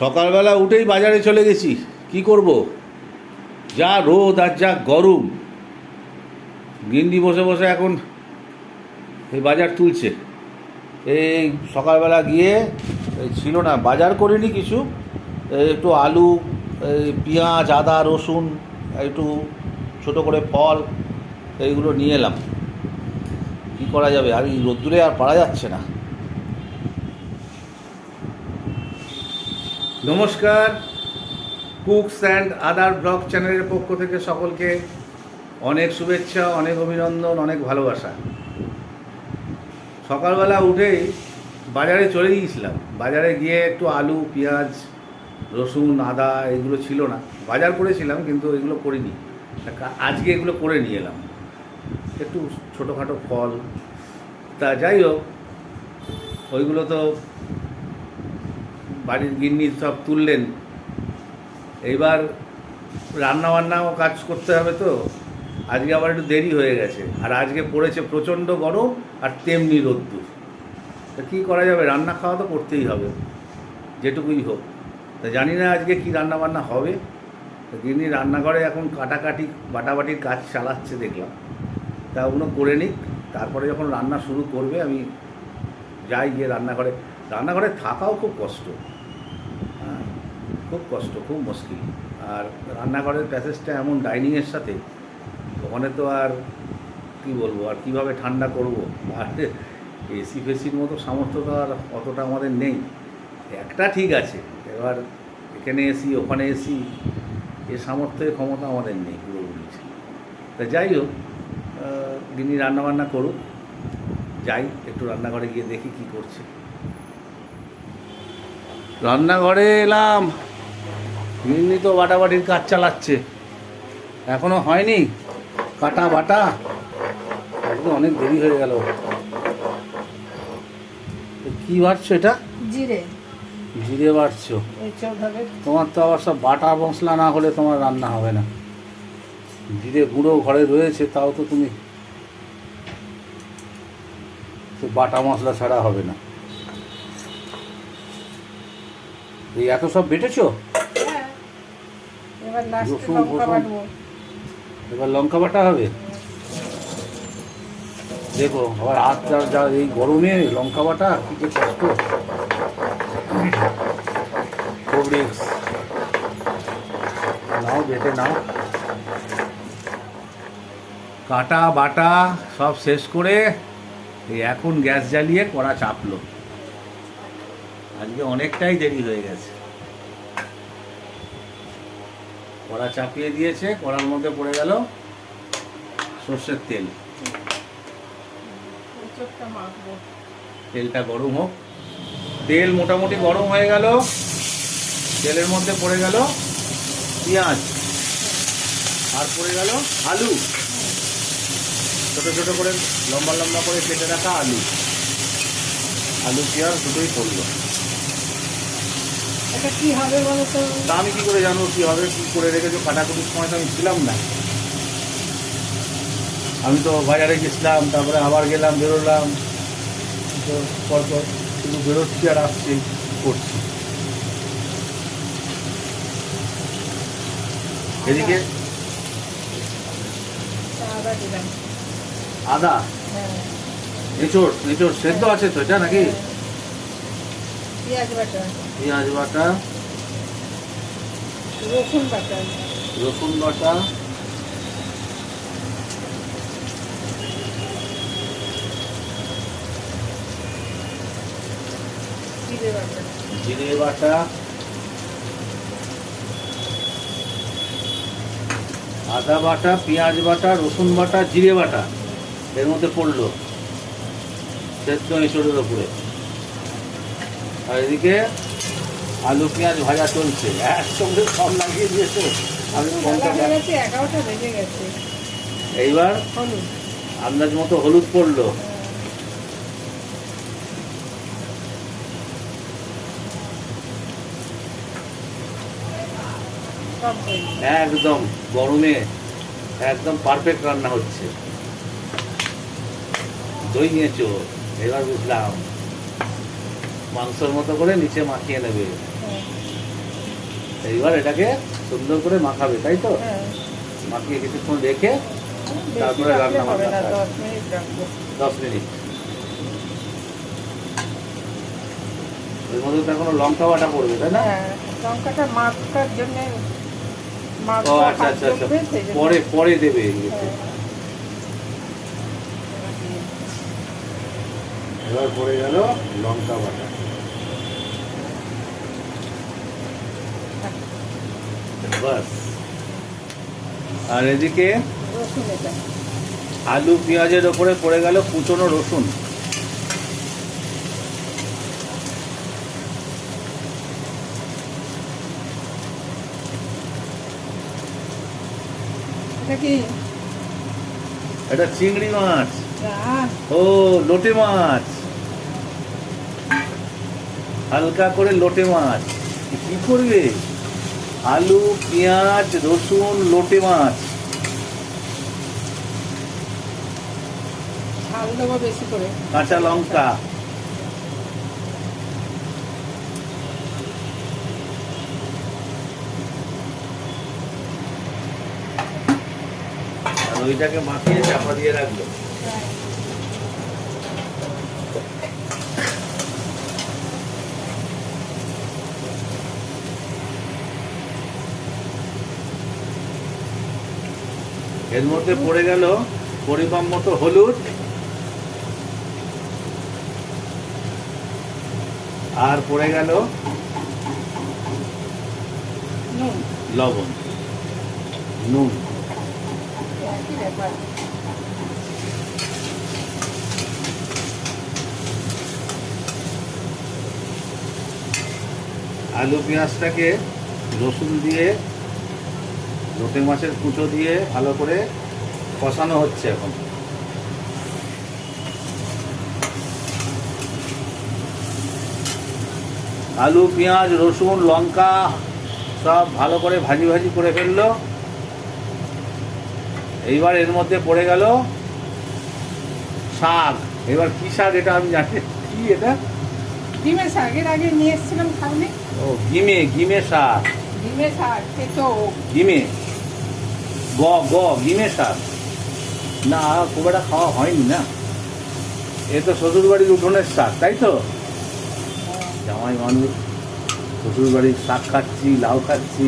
সকালবেলা উঠেই বাজারে চলে গেছি। কি করব? যা রোদ আর যা গরম। গিন্ডি বসে বসে এখন এই বাজার তুলছে। এই সকালবেলা গিয়ে ছিল না, বাজার করিনি কিছু। একটু আলু পেঁয়াজ, আদা, রসুন, একটু ছোট করে ফল, এইগুলো নিয়ে এলাম। কী করা যাবে? আর এই রোদ্দুরে আর পারা যাচ্ছে না। নমস্কার। কুকস অ্যান্ড আদার ব্লগ চ্যানেলের পক্ষ থেকে সকলকে অনেক শুভেচ্ছা, অনেক অভিনন্দন, অনেক ভালোবাসা। সকালবেলা উঠেই বাজারে চলে গিয়েছিলাম। বাজারে গিয়ে একটু আলু, পেঁয়াজ, রসুন, আদা এগুলো ছিল না। বাজার করেছিলাম কিন্তু এগুলো করিনি। আজকে এগুলো করে নিয়ে এলাম। একটু ছোটোখাটো ফল। তা যাই হোক, ওইগুলো তো বাড়ির গিন্নি সব তুললেন। এইবার রান্না বান্নাও কাজ করতে হবে তো। আজকে আবার একটু দেরি হয়ে গেছে। আর আজকে পড়েছে প্রচণ্ড গরম আর তেমনি রোদ্দুর। তা কী করা যাবে? রান্না খাওয়া তো করতেই হবে, যেটুকুই হোক। তা জানি না আজকে কি রান্না বান্না হবে গিন্নি রান্নাঘরে এখন কাটাকাটি, বাটাবাটির কাজ চালাচ্ছে দেখলাম। তা ওগুলো করে নিক, তারপরে যখন রান্না শুরু করবে, আমি যাই গিয়ে রান্নাঘরে রান্নাঘরে থাকাও খুব কষ্ট। খুব কষ্ট, খুব মুশকিল। আর রান্নাঘরের প্যাসেজটা এমন ডাইনিংয়ের সাথে, ওখানে তো আর কি বলব, আর কীভাবে ঠান্ডা করব? আর এসি ফেসির মতো সামর্থ্য তো আর অতটা আমাদের নেই। একটা ঠিক আছে, এবার এখানে এসি, ওখানে এসি, এ সামর্থ্যের ক্ষমতা আমাদের নেই পুরোপুরি। তা যাই হোক দিনই রান্নাবান্না করুক, যাই, একটু রান্নাঘরে গিয়ে দেখি কি করছে। রান্নাঘরে এলাম। গিন্নি তো বাটাবাটির কাজ চালাচ্ছে। এখনও হয়নি? কাটা বাটা? একদম অনেক দেরি হয়ে গেল। কি বাড়ছো এটা? জিরে। জিরে বাড়ছো তোমার তো আবার সব বাটা মশলা না হলে তোমার রান্না হবে না। জিরে গুঁড়ো ঘরে রয়েছে তাও তো তুমি বাটা মশলা ছাড়া হবে না। এই এত সব বেটেছো? এবার লাস্টে লঙ্কা বাটবো। এবার লঙ্কা বাটা হবে? দেখো আবার হাত যা এই গরমে লঙ্কা বাটা কি যে কষ্ট। নাও বেটে নাও। কাটা বাটা সব শেষ করে এই এখন গ্যাস জ্বালিয়ে কড়া চাপলো। আজকে অনেকটাই দেরি হয়ে গেছে। কড়া চাপিয়ে দিয়েছে কড়ার মধ্যে পড়ে গেল সর্ষের তেল। তেলটা গরম হোক। তেল মোটামুটি গরম হয়ে গেল। তেলের মধ্যে পড়ে গেল পেঁয়াজ। আর পড়ে গেল আলু। ছোট ছোট করে লম্বা লম্বা করে কেটে রাখা আলু। আলু পেঁয়াজ দুটোই পড়ল। এটা কি হবে বলো তো তা আমি কি করে জানব কি হবে কি করে রেখেছো? কাটাকুটির সময় তো আমি ছিলাম না। আমি তো বাজারে গেছিলাম তারপরে আবার গেলাম বেরোলাম। তো পরপর শুধু বেরোচ্ছি আর আসছি করছি এদিকে? আদা হ্যাঁ। এঁচড় এঁচড় সেদ্ধ আছে তো এটা নাকি? পেঁয়াজ বাটা। পেঁয়াজ বাটা। রসুন বাটা। রসুন বাটা। জিরে বাটা। জিরে বাটা। আদা বাটা পেঁয়াজ বাটা রসুন বাটা জিরে বাটা। এর মধ্যে পড়ল। সেদ্ধ এঁচড়ের ওপরে আর এদিকে আলু পেঁয়াজ ভাজা চলছে। একসঙ্গে সব লাগিয়ে দিয়েছে। আমি এইবার আন্দাজ মতো হলুদ পড়ল। একদম গরমে একদম পারফেক্ট রান্না হচ্ছে। দই নিয়েছো এবার বুঝলাম মাংসর মতো করে নিচে মাখিয়ে নেবে। এইবার এটাকে সুন্দর করে মাখাবে তাই তো? হ্যাঁ। মাখিয়ে কিছুক্ষণ রেখে তারপরে রান্না বান্না দশ মিনিট এর মধ্যে তো এখনও লঙ্কা বাটা পড়বে তাই না? হ্যাঁ লঙ্কাটা জন্য ও আচ্ছা আচ্ছা আচ্ছা। পরে পরে দেবে হ্যাঁ। এবার পড়ে গেল লঙ্কা বাটা। বাস। আর এদিকে আলু পেঁয়াজের ওপরে পড়ে গেল কুচনো রসুন। এটা এটা চিংড়ি মাছ। ও লোটে মাছ। হালকা করে লোটে মাছ। কি করবে? আলু পেঁয়াজ রসুন লোটে মাছ। ঝাল বেশি করে। কাঁচা লঙ্কা। আর ওইটাকে মাখিয়ে চাপা দিয়ে রাখল এর মধ্যে পড়ে গেল পরিমাণ মতো হলুদ আর পড়ে গেল নুন। লবণ। নুন। আলু পেঁয়াজটাকে রসুন দিয়ে লোটে মাছের কুচো দিয়ে ভালো করে কষানো হচ্ছে এখন। আলু পেঁয়াজ রসুন লঙ্কা সব ভালো করে ভাজি ভাজি করে ফেলল। এইবার এর মধ্যে পড়ে গেল শাক। এবার কি শাক এটা আমি জানি কি এটা? ডিমের শাকের আগে নিয়ে এসেছিলাম ও গিমে গিমে শাক। ডিমের শাক খেতো গিমে? গ গ গিমে শাক না, খুব একটা খাওয়া হয়নি না। এ তো শ্বশুরবাড়ির উঠোনের শাক তাই তো? জামাই মানুষ, শ্বশুরবাড়ির শাক খাচ্ছি, লাউ খাচ্ছি,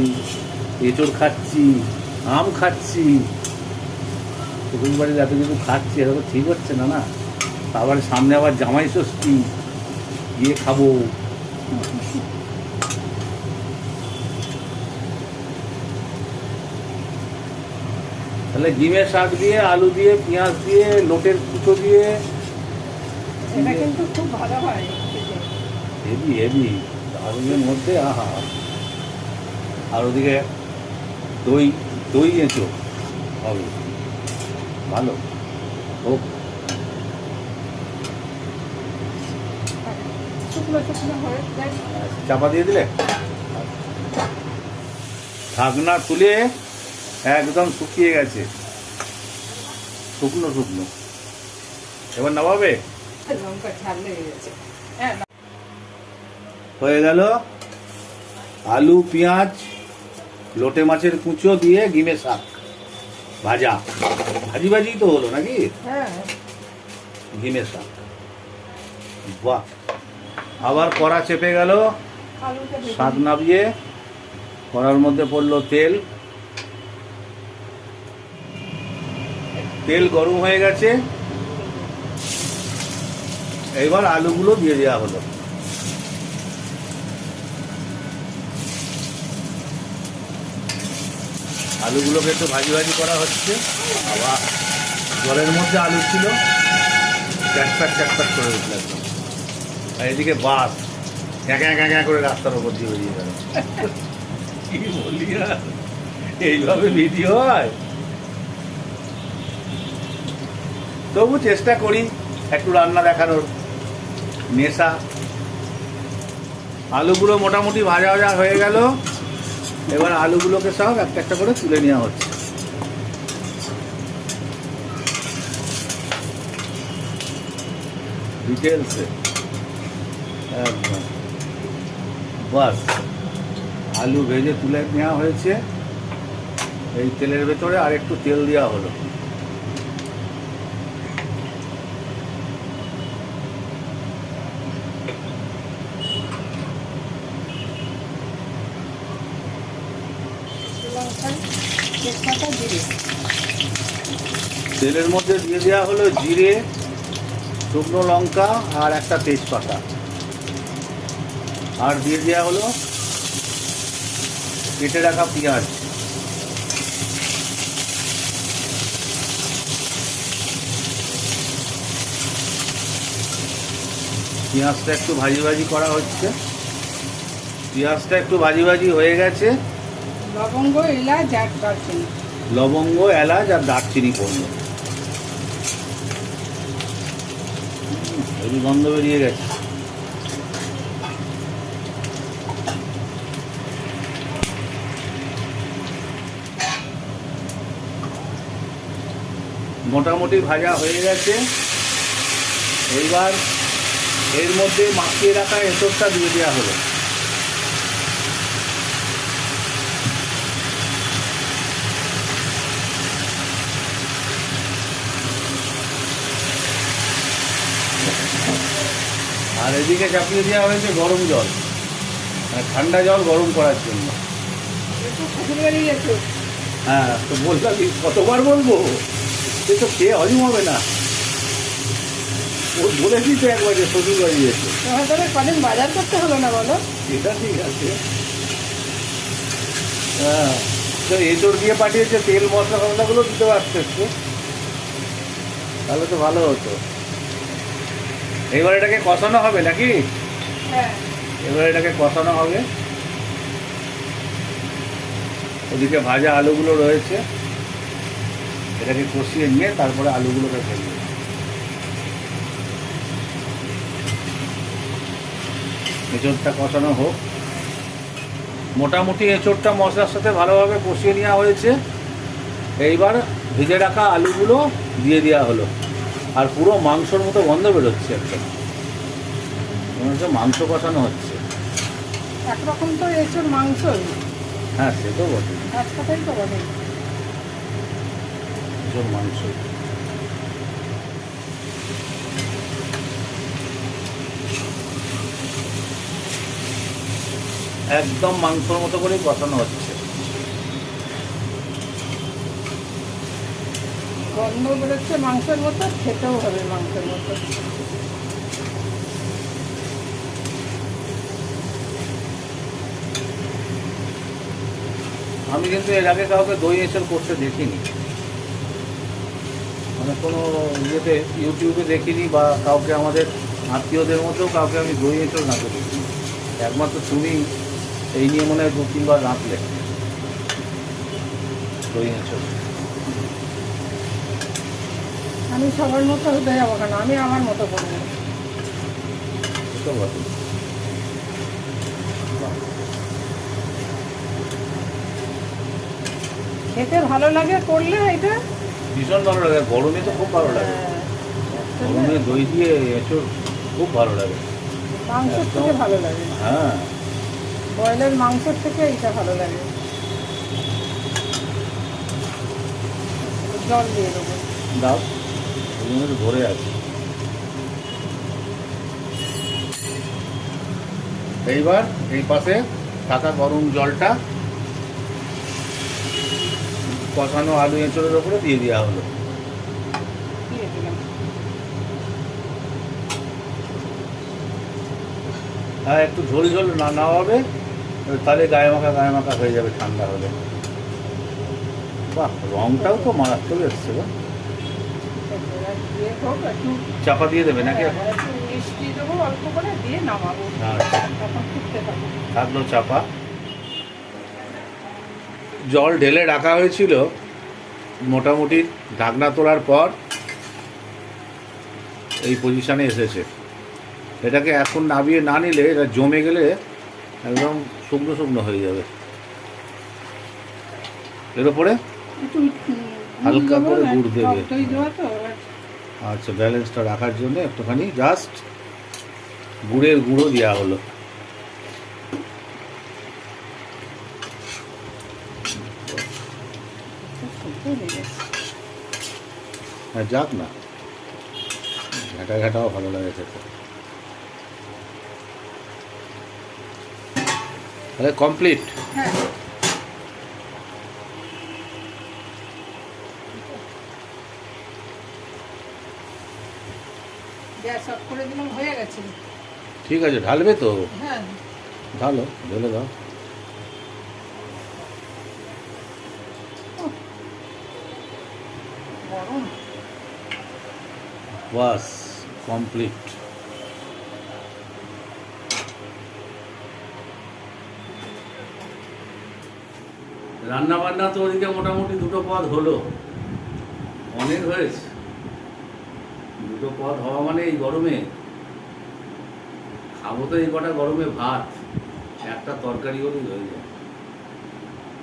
এঁচড় খাচ্ছি, আম খাচ্ছি। শ্বশুরবাড়ির এত কিছু খাচ্ছি এটা তো ঠিক হচ্ছে না না? তারপরে সামনে আবার জামাই ষষ্ঠী, গিয়ে খাব। তাহলে ডিমের শাক দিয়ে আলু দিয়ে পেঁয়াজ দিয়ে লোটের কুচো দিয়ে। এটা কিন্তু খুব ভালো হয়। Heavy heavy. দারুণের মধ্যে আহা। আর ওদিকে দই দই এঁচো হবে। ভালো। হোক। হয়ে। চাপা দিয়ে দিলে? ঢাকনা তুলে একদম শুকিয়ে গেছে। শুকনো শুকনো। এবার নামাবে? লঙ্কা ঝাল লেগে গেছে। হ্যাঁ হয়ে গেল আলু পেঁয়াজ লোটে মাছের কুচো দিয়ে গিমে শাক। ভাজা। ভাজি ভাজি তো হলো নাকি? হ্যাঁ। গিমে শাক। বাহ। আবার কড়া চেপে গেল। শাক নাবিয়ে কড়ার মধ্যে পড়ল তেল। তেল গরম হয়ে গেছে। এবার আলুগুলো দিয়ে দেওয়া হলো। আলুগুলোকে একটু ভাজি ভাজি করা হচ্ছে। আবার জলের মধ্যে আলু ছিল চ্যাটপ্যাট চ্যাটপ্যাট করে উঠল আর এদিকে বাস ক্যাঁকা ক্যাঁকা করে রাস্তার ওপর দিয়ে বেরিয়ে গেল। কি বলি এইভাবে ভিডিও হয়? তবু চেষ্টা করি একটু রান্না দেখানোর। নেশা। আলুগুলো মোটামুটি ভাজা ভাজা হয়ে গেল। এবার আলুগুলোকে সব একটা একটা করে তুলে নেওয়া হচ্ছে। ডিটেলসে একদম। আলু ভেজে তুলে নেওয়া হয়েছে। এই তেলের ভেতরে আর একটু তেল দেওয়া হলো। তেলের মধ্যে দিয়ে দেওয়া হলো জিরে, শুকনো লঙ্কা আর একটা তেজপাতা। আর দিয়ে দেওয়া হলো কেটে রাখা পেঁয়াজ। পেঁয়াজটা একটু ভাজি ভাজি করা হচ্ছে। পেঁয়াজটা একটু ভাজি ভাজি হয়ে গেছে। লবঙ্গ, এলাচ আর দারচিনি। লবঙ্গ, এলাচ আর দারচিনি পড়ল হেভি গন্ধ বেরিয়ে গেছে। মোটামুটি ভাজা হয়ে গেছে। এইবার এর মধ্যে মাখিয়ে রাখা এঁচড়টা দিয়ে দেওয়া হলো। আর এদিকে চাপিয়ে দেওয়া হয়েছে গরম জল। মানে ঠান্ডা জল গরম করার জন্য। হ্যাঁ তো বললাম কতবার বলব? সে তো খেয়ে হজম হবে না। ও বলেছি তো একবার যে শ্বশুর বাড়ি তোমার তবে কদিন বাজার করতে হলো না বলো এটা ঠিক আছে। হ্যাঁ তো এঁচড় দিয়ে পাঠিয়েছে, তেল মশলা ফসলাগুলো দিতে একটু তাহলে তো ভালো হতো। এবার এটাকে কষানো হবে নাকি? হ্যাঁ। এবার এটাকে কষানো হবে। ওদিকে ভাজা আলুগুলো রয়েছে। এটাকে কষিয়ে নিয়ে তারপরে আলুগুলোকে ফেলবে এঁচড়টা কষানো হোক। মোটামুটি এঁচড়টা মশলার সাথে ভালোভাবে কষিয়ে নেওয়া হয়েছে। এইবার ভেজে রাখা আলুগুলো দিয়ে দেওয়া হলো। আর পুরো মাংসর মতো গন্ধ বেরোচ্ছে একটা মনে হচ্ছে মাংস কষানো হচ্ছে। একরকম তো এসব মাংস হ্যাঁ সে তো বটে। এক কথাই তো বলে এসব মাংস। একদম মাংসর মতো করেই কষানো হচ্ছে। গন্ধ বেরোচ্ছে মাংসের মতো, খেতেও হবে মাংসের মতো। আমি কিন্তু এর আগে কাউকে দই এঁচড় করতে দেখিনি। মানে কোনো ইয়েতে, ইউটিউবে দেখিনি বা কাউকে আমাদের আত্মীয়দের মধ্যেও কাউকে আমি দই এঁচড় নাতে দেখিনি একমাত্র তুমি এই নিয়ে মনে হয় দু তিনবার রাঁধলে। দই এঁচড় আমি সবার মতো হতে যাব কেন? আমি আমার মতো করব। খেতে ভালো লাগে করলে এটা? ভীষণ ভালো লাগে। গরমে তো খুব ভালো লাগে। হ্যাঁ, গরমে দই দিয়ে এঁচড় খুব ভালো লাগে। মাংসের থেকে ভালো লাগে। হ্যাঁ। ব্রয়লার মাংসের থেকে এইটা ভালো লাগে। জল দিয়ে দেবো। দাও। জন্য তো আছে। এইবার এই পাশে থাকা গরম জলটা কষানো আলু এঁচড়ের ওপরে দিয়ে দেওয়া হলো। হ্যাঁ একটু ঝোল ঝোল না নেওয়া হবে, তাহলে গায়ে মাখা গায়ে মাখা হয়ে যাবে ঠান্ডা হলে। বাহ, রংটাও তো মারাত্মক এসছে দিয়ে হোক একটু চাপা দিয়ে দেবে নাকি? হ্যাঁ, একটু মিষ্টি দেবো অল্প করে দিয়ে নামাবো। আচ্ছা। তখন ফুটতে থাকবে। থাকল চাপা। জল ঢেলে রাখা হয়েছিল মোটামুটি ঢাকনা তোলার পর এই পজিশানে এসেছে। এটাকে এখন নামিয়ে না নিলে এটা জমে গেলে একদম শুকনো শুকনো হয়ে যাবে। এর উম, হালকা করে গুড় দেবে। আচ্ছা ব্যালেন্সটা রাখার জন্য একটুখানি জাস্ট গুড়ের গুঁড়ো দেওয়া হলো। হ্যাঁ যাক না। ঘাটা ঘাটাও ভালো লাগে খেতে। তাহলে কমপ্লিট হ্যাঁ। হয়ে গেছে। ঠিক আছে ঢালবে তো? হ্যাঁ। ঢালো ঢেলে দাও। বাস কমপ্লিট। রান্না বান্না তো ওদিকে মোটামুটি দুটো পদ হলো। অনেক হয়েছে। পদ হওয়া মানে এই গরমে? খাব তো এই কটা গরমে ভাত। একটা তরকারি হলেই হয়ে যায়।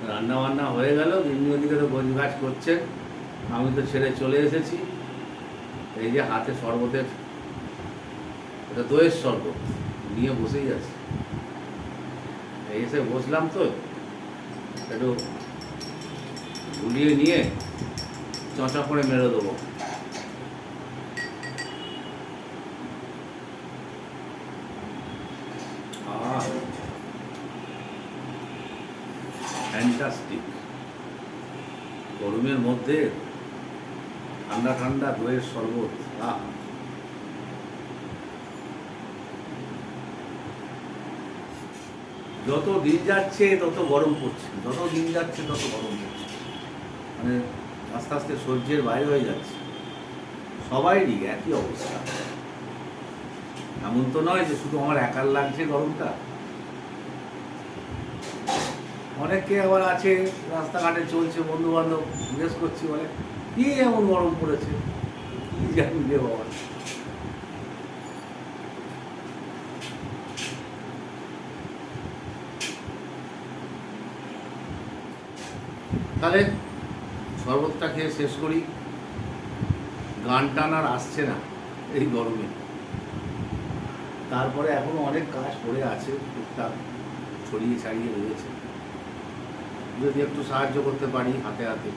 রান্না বান্না হয়ে গেল এমনি ওদিকে তো গোছ গাছ করছে। আমি তো ছেড়ে চলে এসেছি। এই যে হাতে শরবতের, এটা দইয়ের শরবত, নিয়ে বসেই আছে। এই এসে বসলাম তো, একটু গুলিয়ে নিয়ে চঁচা করে মেরে দেবো। গরমের মধ্যে ঠান্ডা ঠান্ডা দইয়ের শরবত যত দিন যাচ্ছে, তত গরম পড়ছে। যত দিন যাচ্ছে, তত গরম পড়ছে। মানে আস্তে আস্তে সহ্যের বাইরে হয়ে যাচ্ছে। সবাইরই একই অবস্থা। এমন তো নয় যে শুধু আমার একার লাগছে গরমটা। অনেকে আবার আছে, রাস্তাঘাটে চলছে বন্ধু বান্ধব জিজ্ঞেস করছি, বলে, কি এমন গরম পড়েছে? কি জানি রে বাবা। তাহলে শরবতটা খেয়ে শেষ করি। গান টান আর আসছে না এই গরমে। তারপরে এখনও অনেক কাজ পড়ে আছে, টুকটাক ছড়িয়ে ছাড়িয়ে রয়েছে। যদি একটু সাহায্য করতে পারি হাতে হাতে।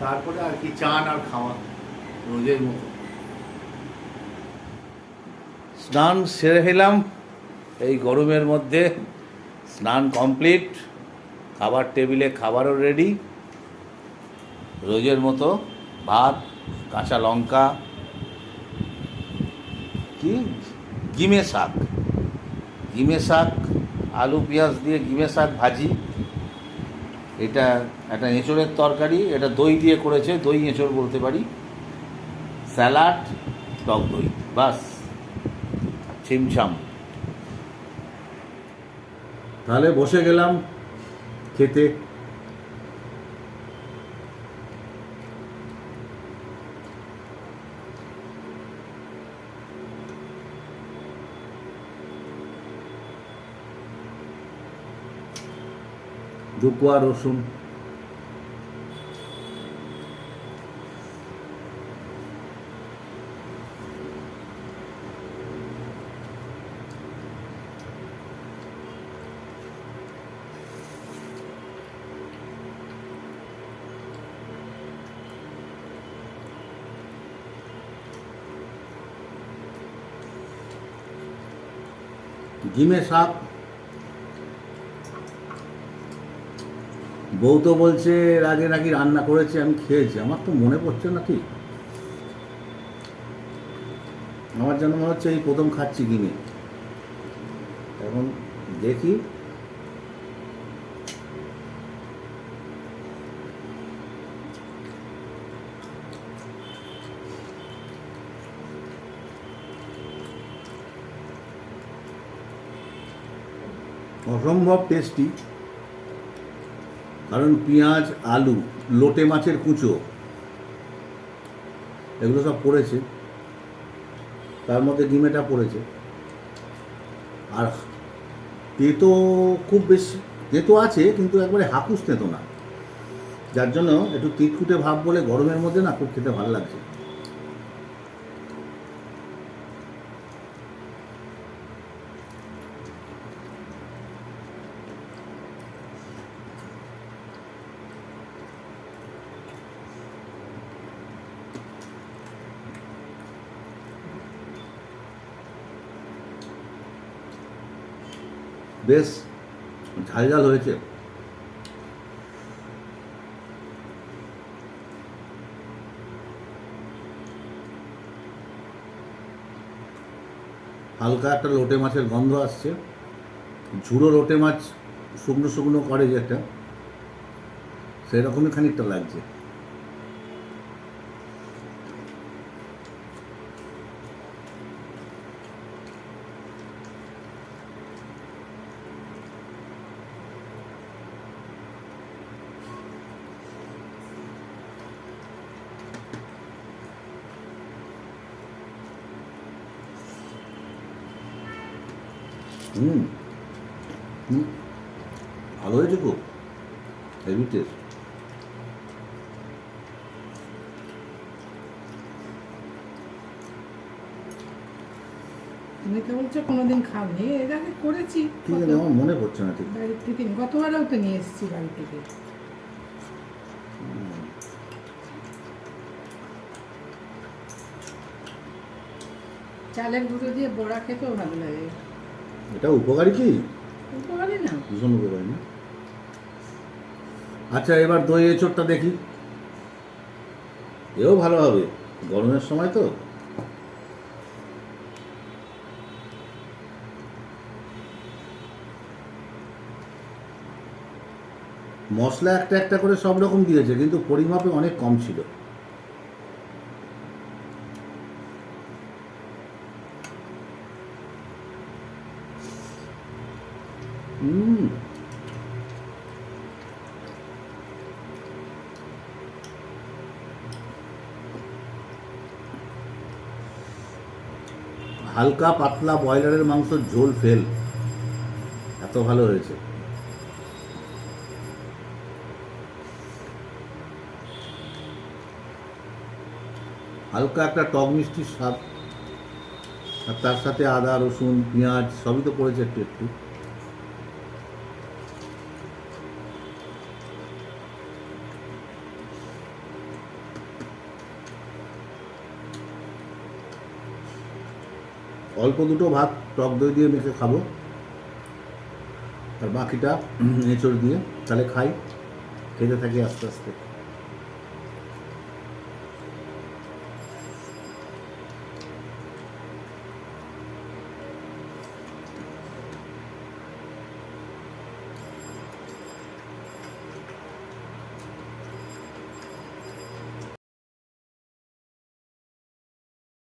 তারপরে আর কি চান আর খাওয়া, রোজের মতো। স্নান সেরে ফেলাম এই গরমের মধ্যে। স্নান কমপ্লিট, খাবার টেবিলে খাবারও রেডি। রোজের মতো ভাত, কাঁচা লঙ্কা, কি? গিমে শাক। গিমে শাক, আলু, পেঁয়াজ দিয়ে গিমে শাক ভাজি। এটা একটা এঁচড়ের তরকারি, এটা দই দিয়ে করেছে, দই এঁচড় বলতে পারি। স্যালাড, টক দই, বাস। ছিমছাম। তাহলে বসে গেলাম খেতে। দুকুয়া রসুন। ডিমের শাক বউ তো বলছে এর আগে নাকি রান্না করেছে, আমি খেয়েছি। আমার তো মনে পড়ছে না ঠিক। আমার যেন মনে হচ্ছে এই প্রথম খাচ্ছি কিনে। এখন দেখি। অসম্ভব টেস্টি কারণ পেঁয়াজ, আলু, লোটে মাছের কুচো, এগুলো সব পড়েছে। তার মধ্যে ডিমেটা পড়েছে। আর তেতো খুব বেশি, তেতো আছে কিন্তু একবারে হাকুস তেতো না। যার জন্য একটু তিতকুটে ভাব বলে গরমের মধ্যে না খুব খেতে ভালো লাগছে। বেশ ঝাল ঝাল হয়েছে। হালকা একটা লোটে মাছের গন্ধ আসছে। ঝুড়ো লোটে মাছ শুকনো শুকনো করে যেটা, সেরকমই খানিকটা লাগছে। হুম? ভালো হয়েছে খুব। হেভি টেস্ট তুমি তো বলছো কোনোদিন খাওনি। এর আগে করেছি। ঠিক আছে আমার মনে পড়ছে না ঠিক। বাড়ি থেকে গতবারেও তো নিয়ে এসেছি বাড়ি থেকে। চালের গুঁড়ো দিয়ে বড়া খেতেও ভালো লাগে। এটা উপকারী কি? না? আচ্ছা এবার দই এঁচড়টা দেখি। এও ভালো হবে, গরমের সময় তো। মশলা একটা একটা করে সব রকম দিয়েছে, কিন্তু পরিমাপে অনেক কম ছিল। হালকা পাতলা ব্রয়লারের মাংস, ঝোল ফেল। এত ভালো হয়েছে। হালকা একটা টক মিষ্টির স্বাদ, আর তার সাথে আদা, রসুন, পেঁয়াজ, সবই তো পড়েছে একটু একটু। অল্প দুটো ভাত, টক দই দিয়ে মেখে খাব। আর বাকিটা এঁচড় দিয়ে, তাহলে খাই, খেতে থাকি আস্তে আস্তে।